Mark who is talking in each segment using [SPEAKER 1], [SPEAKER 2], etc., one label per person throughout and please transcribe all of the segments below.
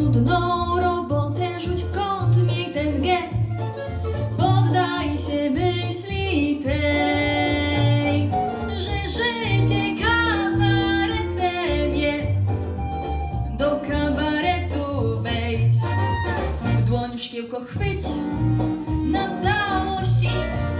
[SPEAKER 1] nudną robotę, rzuć w kąt, miej ten gest. Poddaj się myśli tej, że życie kabaretem jest. Do kabaretu wejdź, w dłoń w szkiełko chwyć, na całość idź.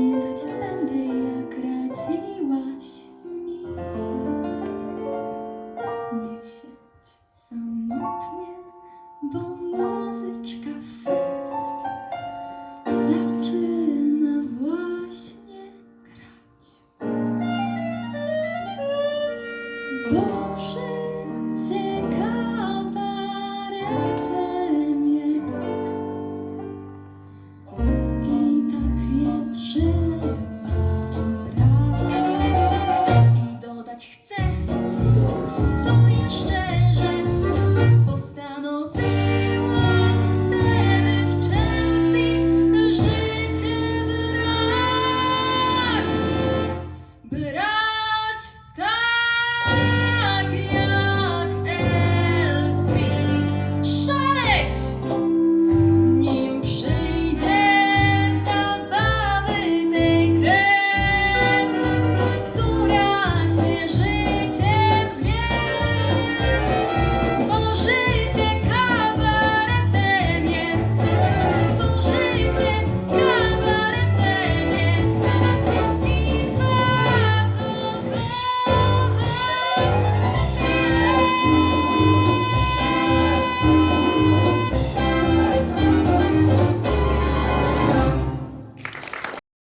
[SPEAKER 1] 不是